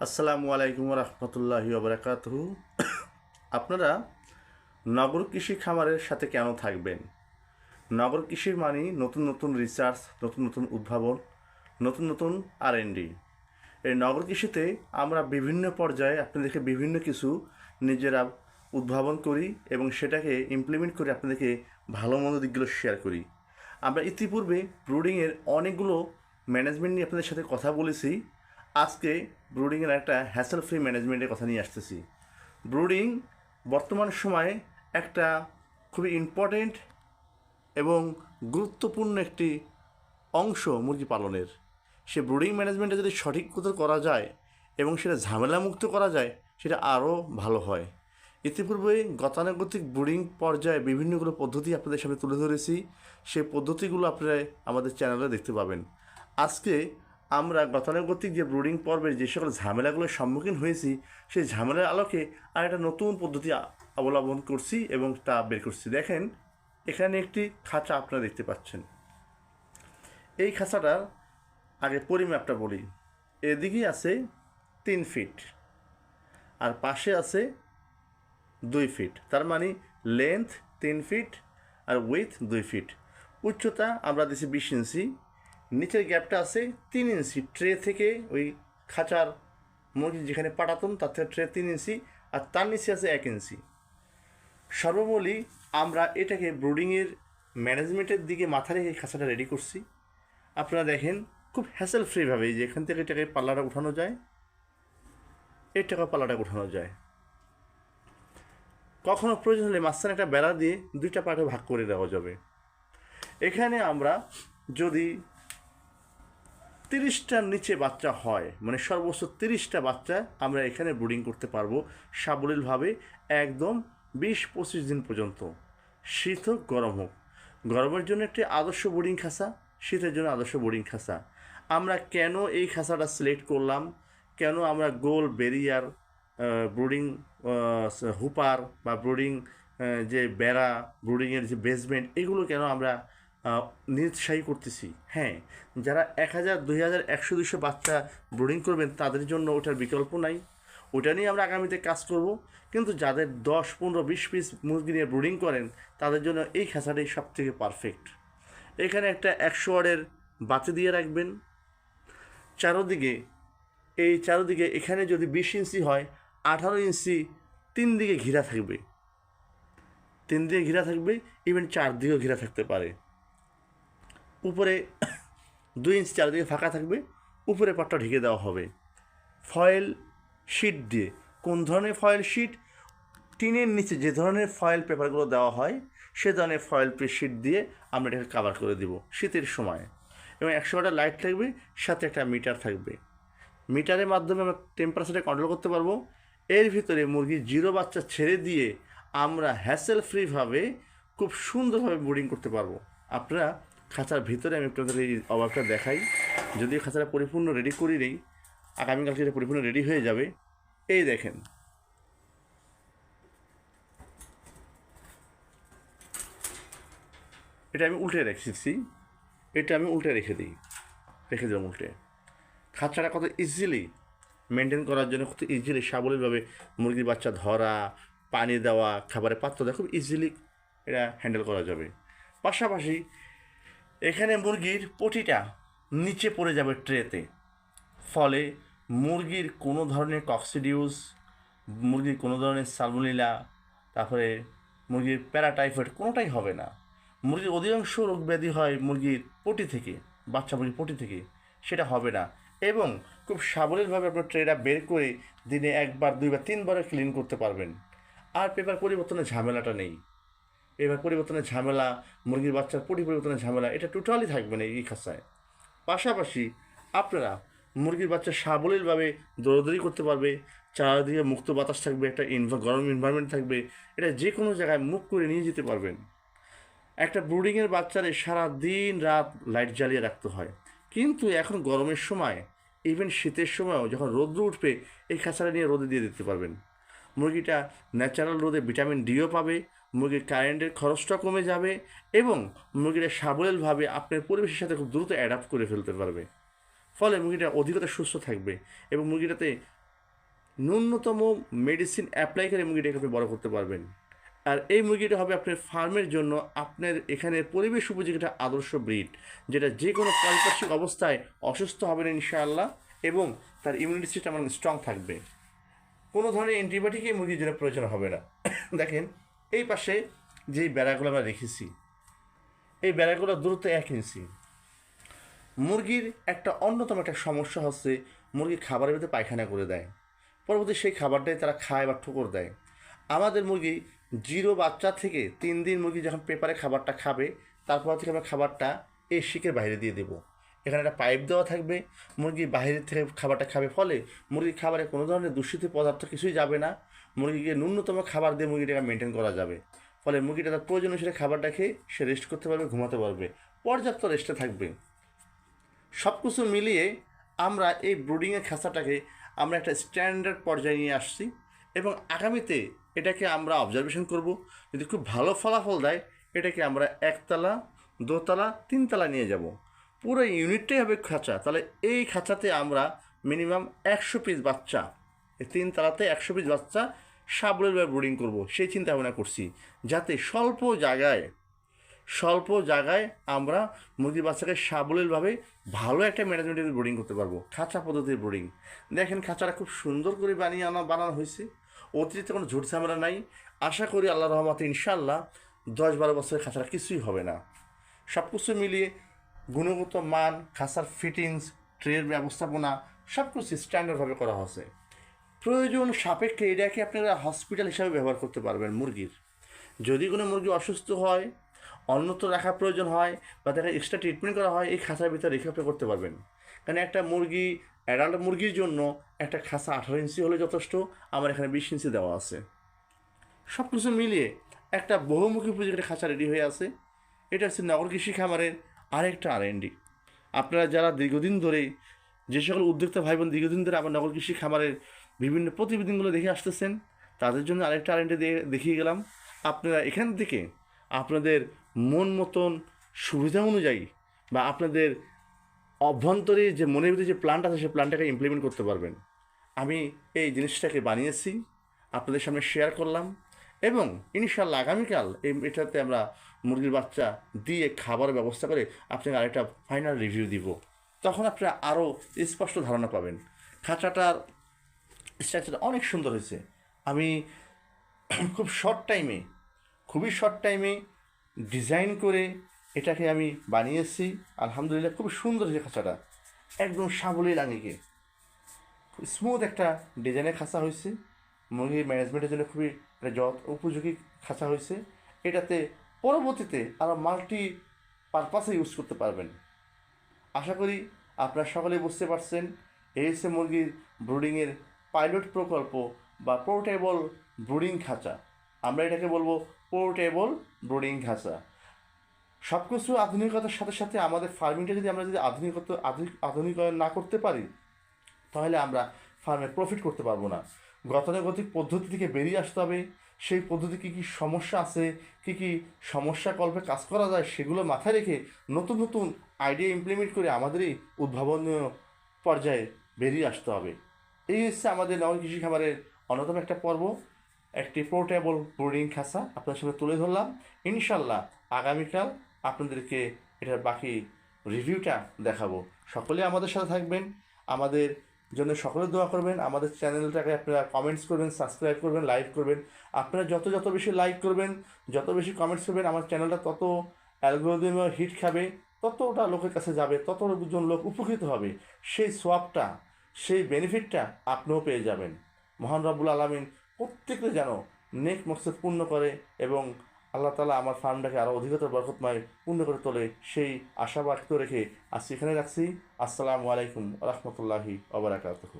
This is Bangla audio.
আসসালামু আলাইকুম রহমতুল্লাহি ওবরাকাতহু আপনারা নগর কৃষি খামারের সাথে কেন থাকবেন? নগর কৃষির মানে নতুন নতুন রিসার্চ নতুন নতুন উদ্ভাবন, নতুন নতুন আর এন ডি এই নগর কৃষিতে আমরা বিভিন্ন পর্যায়ে আপনাদেরকে বিভিন্ন কিছু নিজেরা উদ্ভাবন করি এবং সেটাকে ইমপ্লিমেন্ট করে আপনাদেরকে ভালো মন্দ দিকগুলো শেয়ার করি। আমরা ইতিপূর্বে ব্রুডিংয়ের অনেকগুলো ম্যানেজমেন্ট নিয়ে আপনাদের সাথে কথা বলেছি। আজকে ব্রুডিংয়ের একটা হ্যাসেল ফ্রি ম্যানেজমেন্টের কথা নিয়ে আসতেছি। ব্রুডিং বর্তমান সময়ে একটা খুবই ইম্পর্টেন্ট এবং গুরুত্বপূর্ণ একটি অংশ মুরগি পালনের। সে ব্রুডিং ম্যানেজমেন্টে যদি সঠিক মতো করা যায় এবং সেটা ঝামেলামুক্ত করা যায়, সেটা আরও ভালো হয়। ইতিপূর্বে গতানুগতিক ব্রুডিং পর্যায়ে বিভিন্নগুলো পদ্ধতি আপনাদের সামনে তুলে ধরেছি। সেই পদ্ধতিগুলো আপনারা আমাদের চ্যানেলে দেখতে পাবেন। আজকে আমরা গতানুগতিক যে ব্রুডিং পর্বের যে সকল ঝামেলাগুলোর সম্মুখীন হয়েছি, সেই ঝামেলার আলোকে আর একটা নতুন পদ্ধতি অবলম্বন করছি এবং তা বের করছি। দেখেন, এখানে একটি খাঁচা আপনারা দেখতে পাচ্ছেন। এই খাঁচাটার আগে পরিমাপটা বলি। এদিকে আছে তিন ফিট আর পাশে আছে দুই ফিট। তার মানে লেন্থ তিন ফিট আর উইথ দুই ফিট। উচ্চতা আমরা দিছি বিশ ইঞ্চি। নিচের গ্যাপটা আছে তিন ইঞ্চি। ট্রে থেকে ওই খাঁচার মুরগি যেখানে পাঠাতাম, তার থেকে ট্রে তিন ইঞ্চি আর তার নিচে আছে এক ইঞ্চি। সর্বমূলই আমরা এটাকে ব্রুডিংয়ের ম্যানেজমেন্টের দিকে মাথা রেখে খাঁচাটা রেডি করছি। আপনারা দেখেন খুব হ্যাসেল ফ্রিভাবে যে এখান থেকে এটাকে পাল্লাটা উঠানো যায় এর টাকা পাল্লাটা উঠানো যায়। কখনো প্রয়োজন হলে মাঝখানে একটা বেড়া দিয়ে দুইটা পার্টে ভাগ করে দেওয়া যাবে। এখানে আমরা যদি তিরিশটার নিচে বাচ্চা হয় মানে সর্বোচ্চ তিরিশটা বাচ্চা আমরা এখানে ব্রুডিং করতে পারব সাবলীলভাবে একদম বিশ পঁচিশ দিন পর্যন্ত। শীত হোক, গরম হোক। গরমের জন্য একটি আদর্শ বোর্ডিং খাসা শীতের জন্য আদর্শ বোর্ডিং খাসা আমরা কেন এই খাঁচাটা সিলেক্ট করলাম? কেন আমরা গোল বেরিয়ার ব্রুডিং হুপার বা ব্রুডিং যে বেড়া ব্রুডিংয়ের যে বেসমেন্ট এগুলো কেন আমরা নিরুৎসাহী করতেছি। হ্যাঁ যারা এক হাজার, দুই হাজার, একশো দুশো বাচ্চা ব্রুডিং করবেন, তাদের জন্য ওটার বিকল্প নাই। ওটা নিয়ে আমরা আগামীতে কাজ করব। কিন্তু যাদের দশ, পনেরো, বিশ পিস মুরগি নিয়ে ব্রুডিং করেন, তাদের জন্য এই খাঁচাটাই সব থেকে পারফেক্ট এখানে একটা একশো ওয়ার্ডের বাতি দিয়ে রাখবেন। চারোদিকে, এই চারোদিকে এখানে যদি বিশ ইঞ্চি হয়, আঠারো ইঞ্চি তিন দিকে ঘিরা থাকবে। তিন দিকে ঘিরা থাকবে ইভেন চার দিকেও ঘিরা থাকতে পারে। উপরে দুই ইঞ্চি চারদিকে ফাঁকা থাকবে, উপরে পাটটা ঢেকে দেওয়া হবে। ফয়েল শিট দিয়ে, কোন ধরনের ফয়েল শিট? টিনের নিচে যে ধরনের ফয়েল পেপারগুলো দেওয়া হয়, সে ধরনের ফয়েল শিট দিয়ে আমরা এটাকে কাভার করে দিব শীতের সময়। এবং একশো ওয়াটের লাইট থাকবে সাথে একটা মিটার থাকবে। মিটারের মাধ্যমে আমরা টেম্পারেচারটা কন্ট্রোল করতে পারব। এর ভিতরে মুরগি জিরো বাচ্চা ছেড়ে দিয়ে আমরা হ্যাসেল ফ্রিভাবে খুব সুন্দরভাবে বোর্ডিং করতে পারব। আপনারা খাঁচার ভিতরে আমি আপনাদের এই অভাবটা দেখাই। যদি খাঁচাটা পরিপূর্ণ রেডি করি নেই, আগামীকালকে এটা পরিপূর্ণ রেডি হয়ে যাবে। এই দেখেন। এটা আমি উল্টে রেখেছি। এটা আমি উল্টে রেখে দিই। রেখে দিলাম উল্টে। খাঁচাটা কত ইজিলি মেনটেন করার জন্য কত ইজিলি সাবলীলভাবে মুরগির বাচ্চা ধরা, পানি দেওয়া, খাবারের পাত্র দেওয়া, খুব ইজিলি এটা হ্যান্ডেল করা যাবে। পাশাপাশি এখানে মুরগির পটিটা নিচে পড়ে যাবে ট্রেতে। ফলে মুরগির কোনো ধরনের কক্সিডিউস মুরগির কোনো ধরনের সালমোনিলা তারপরে মুরগির প্যারাটাইফয়েড কোনোটাই হবে না। মুরগির অধিকাংশ রোগ ব্যাধি হয় মুরগির পটি থেকে, বাচ্চা মুরগির পটি থেকে, সেটা হবে না। এবং খুব সাবলীলভাবে আপনার ট্রেটা বের করে দিনে একবার, দুইবার তিনবারে ক্লিন করতে পারবেন। আর পেপার পরিবর্তনের ঝামেলাটা নেই। এবার পরিবর্তনের ঝামেলা, মুরগির বাচ্চার পটি পরিবর্তনের ঝামেলা, এটা টোটালি থাকবে না এই খাঁচায় পাশাপাশি আপনারা মুরগির বাচ্চা সাবলীলভাবে দৌড়দৌড়ি করতে পারবে, চারিদিকে মুক্ত বাতাস থাকবে, একটা গরম এনভায়রনমেন্ট থাকবে, এটা যে কোনো জায়গায় মুখ করে নিয়ে যেতে পারবেন। একটা ব্রুডিংয়ের বাচ্চারে সারা দিন রাত লাইট জ্বালিয়ে রাখতে হয়। কিন্তু এখন গরমের সময় ইভেন শীতের সময়ও যখন রোদ্র উঠবে, এই খাঁচাটা নিয়ে রোদে দিয়ে দিতে পারবেন। মুরগিটা ন্যাচারাল রোদে ভিটামিন ডিও পাবে মুরগির কারেন্টের খরচটা কমে যাবে এবং মুরগিটা সাবলীলভাবে আপনার পরিবেশের সাথে খুব দ্রুত অ্যাডাপ্ট করে ফেলতে পারবে। ফলে মুরগিটা অধিকতা সুস্থ থাকবে এবং মুরগিটাতে ন্যূনতম মেডিসিন অ্যাপ্লাই করে মুরগিটাকে আপনি বড় করতে পারবেন। আর এই মুরগিটা হবে আপনার ফার্মের জন্য আপনার এখানে পরিবেশ উপযোগী একটা আদর্শ ব্রিড, যেটা যে কোনো পারিপার্শ্বিক অবস্থায় অসুস্থ হবে না ইনশাআল্লাহ এবং তার ইমিউনিটি সিস্টেম স্ট্রং থাকবে। কোনো ধরনের অ্যান্টিবায়োটিক এই মুরগির জন্য প্রয়োজন হবে না। দেখেন এই পাশে যেই বেড়াগুলো আমরা রেখেছি, এই বেড়াগুলোর দূরত্ব এক ইঞ্চি। মুরগির একটা অন্যতম একটা সমস্যা হচ্ছে মুরগি খাবারের ভিতরে পায়খানা করে দেয়। পরবর্তী সেই খাবারটাই তারা খায় বা ঠোকর দেয়। আমাদের মুরগি জিরো বাচ্চা থেকে তিন দিন মুরগি যখন পেপারে খাবারটা খাবে, তারপর থেকে আমরা খাবারটা এই শিকের বাইরে দিয়ে দেবো। এখানে একটা পাইপ দেওয়া থাকবে, মুরগি বাইরে থেকে খাবারটা খাবে, ফলে মুরগির খাবারে কোনো ধরনের দূষিত পদার্থ কিছুই যাবে না। মুরগিকে ন্যূনতম খাবার দিয়ে মুরগিটাকে মেনটেন করা যাবে। ফলে মুরগিটা তার প্রয়োজন অনুসারে খাবারটা খেয়ে সে রেস্ট করতে পারবে, ঘুমাতে পারবে, পর্যাপ্ত রেস্টে থাকবে। সব কিছু মিলিয়ে আমরা এই ব্রুডিংয়ের খাঁচাটাকে আমরা একটা স্ট্যান্ডার্ড পর্যায়ে নিয়ে আসছি এবং আগামীতে এটাকে আমরা অবজারভেশন করব। যদি খুব ভালো ফলাফল দেয়, এটাকে আমরা একতলা, দোতলা, তিনতলা নিয়ে যাব। পুরো ইউনিটটাই হবে খাঁচা। তাহলে এই খাঁচাতে আমরা মিনিমাম একশো পিস বাচ্চা, এই তিন তালাতে একশো পিস বাচ্চা সাবলীলভাবে ব্রুডিং করব, সেই চিন্তা ভাবনা করছি। যাতে স্বল্প জায়গায় স্বল্প জায়গায় আমরা মুরগির বাচ্চাকে সাবলীলভাবে ভালো একটা ম্যানেজমেন্টের ব্রিডিং করতে পারব, খাঁচা পদ্ধতির ব্রিডিং দেখেন খাঁচাটা খুব সুন্দর করে বানিয়ে আনা, বানানো হয়েছে। অতিরিক্ত কোনো ঝুট ঝামেলা নাই। আশা করি আল্লাহ রহমতে ইনশাল্লাহ দশ বারো বছরের খাঁচাটা কিছুই হবে না। সব কিছু মিলিয়ে গুণগত মান, খাঁচার ফিটিংস ট্রের ব্যবস্থাপনা সব কিছু স্ট্যান্ডার্ডভাবে করা হয়েছে। প্রয়োজন সাপেক্ষে এটাকে আপনারা হসপিটাল হিসাবে ব্যবহার করতে পারবেন মুরগির। যদি কোনো মুরগি অসুস্থ হয়, অন্যত্র রাখা প্রয়োজন হয় বা তাকে এক্সট্রা ট্রিটমেন্ট করা হয়, এই খাঁচার ভিতরে রেখে আপনি করতে পারবেন। কারণ একটা মুরগি অ্যাডাল্ট মুরগির জন্য একটা খাঁচা আঠারো ইঞ্চি হলে যথেষ্ট, আমার এখানে বিশ ইঞ্চি দেওয়া আছে। সব কিছু মিলিয়ে একটা বহুমুখী একটা খাঁচা রেডি হয়ে আছে। এটা হচ্ছে নগর কৃষি খামারের আরেকটা আর এন ডি আপনারা যারা দীর্ঘদিন ধরে, যে সকল উদ্যোক্তা ভাই বোন দীর্ঘদিন ধরে আমার নগর কৃষি খামারের বিভিন্ন প্রতিবেদনগুলো দেখে আসতেছেন। তাদের জন্য আরেকটা আর দিয়ে দেখিয়ে গেলাম। আপনারা এখান থেকে আপনাদের মন মতন সুবিধা অনুযায়ী বা আপনাদের অভ্যন্তরে যে মনের ভিতরে যে প্ল্যানটা আছে, সেই প্ল্যানটাকে ইমপ্লিমেন্ট করতে পারবেন। আমি এই জিনিসটাকে বানিয়েছি, আপনাদের সামনে শেয়ার করলাম এবং ইনশাল্লাহ আগামীকাল এই এটাতে আমরা মুরগির বাচ্চা দিয়ে খাবার ব্যবস্থা করে আপনাকে আরেকটা ফাইনাল রিভিউ দিব। তখন আপনারা আরও স্পষ্ট ধারণা পাবেন। খাঁচাটার স্ট্রাকচারটা অনেক সুন্দর হয়েছে। আমি খুব শর্ট টাইমে খুবই শর্ট টাইমে ডিজাইন করে এটাকে আমি বানিয়েছি আলহামদুলিল্লাহ খুব সুন্দর হয়েছে খাঁচাটা। একদম সাবলীল আঙিকে স্মুথ একটা ডিজাইনের খাঁচা হয়েছে। মুরগির ম্যানেজমেন্টের জন্য খুবই একটা যত উপযোগী খাঁচা হয়েছে। এটাতে পরবর্তীতে আরও মাল্টি পারপাসে ইউজ করতে পারবেন। আশা করি আপনারা সকলেই বুঝতে পারছেন, এই হচ্ছে মুরগির ব্রুডিংয়ের পাইলট প্রকল্প বা পোর্টেবল ব্রুডিং খাঁচা। আমরা এটাকে বলব পোর্টেবল ব্রুডিং খাঁচা। সব কিছু আধুনিকতার সাথে সাথে আমাদের ফার্মিংটা যদি আমরা যদি আধুনিকতা, আধুনিক, আধুনিকায়ন না করতে পারি, তাহলে আমরা ফার্মে প্রফিট করতে পারব না। গতানুগতিক পদ্ধতি থেকে বেরিয়ে আসতে হবে। সেই পদ্ধতি কী কী সমস্যা আছে, কী কী সমস্যা কল্পে কাজ করা যায়, সেগুলো মাথায় রেখে নতুন নতুন আইডিয়া ইমপ্লিমেন্ট করে আমাদেরই উদ্ভাবনীয় পর্যায়ে বেরিয়ে আসতে হবে। এই হচ্ছে আমাদের নগর কৃষি খামারের অন্যতম একটা পর্ব। একটি পোর্টেবল ব্রুডিং খাঁচা আপনার সামনে তুলে ধরলাম। ইনশাল্লাহ আগামীকাল আপনাদেরকে এটার বাকি রিভিউটা দেখাবো। সকলে আমাদের সাথে থাকবেন, আমাদের জন্য সকলে দোয়া করবেন, আমাদের চ্যানেলটাকে আপনারা কমেন্টস করবেন সাবস্ক্রাইব করবেন লাইক করবেন। আপনারা যত যত বেশি লাইক করবেন, যত বেশি কমেন্টস করবেন, আমার চ্যানেলটা তত অ্যালগোরিদম হিট খাবে, ততটা লোকের কাছে যাবে তত জন লোক উপকৃত হবে। সেই সোয়াবটা সেই বেনিফিটটা আপনিও পেয়ে যাবেন। মহান রব্বুল আলমিন প্রত্যেকে যেন নেক মকসদ পূর্ণ করে এবং আল্লাহ তালা আমার ফার্মটাকে আরও অধিকতর বরকতময় পূর্ণ করে তোলে, সেই আশা ব্যক্ত রেখে আজ এখানে রাখছি। আসসালামু আলাইকুম রহমতুল্লাহি ওবরাকাতহ